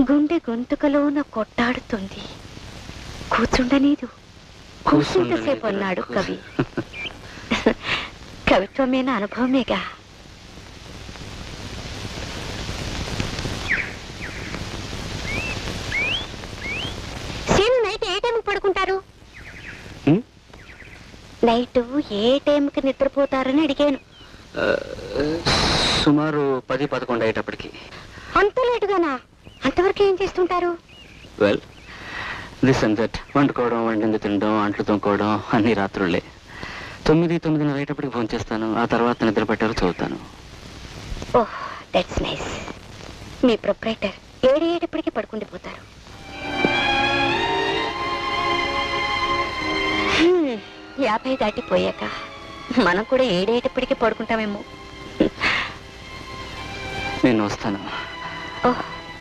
గుండె గొంతుకలోన కొట్టాడుతుంది. కూర్చుండనీదు. కూర్చుంటసేపు అన్నాడు కవి. కవిత్వమైన అనుభవమేగా? నైట్ ఏ టైంకి పడుకుంటారు? నైట్ ఏ టైంకి నిద్రపోతారని అడిగాను. సుమారు పది పదకొండు అయ్యేటప్పటికి. అంత లేటుగానా? అంతవరకు ఏం చేస్తుంటారు? వెల్ దిస్ అండ్ దట్ వండుకోవడం వండింది తినడం అంట్లు తొంకోవడం అన్ని రాత్రులే తొమ్మిది తొమ్మిదిన్నర అయ్యేటప్పటికి ఫోన్ చేస్తాను. ఆ తర్వాత నిద్ర పెట్టారు చదువుతాను. ఓహ్ దట్స్ నైస్ మీ ప్రొపరేటర్ ఏడు పడుకుండిపోతారు హ్మ్, యాభై దాటిపోయాక మనం కూడా ఏడేటప్పటికి పడుకుంటామేమో. నేను వస్తాను. ఓహ్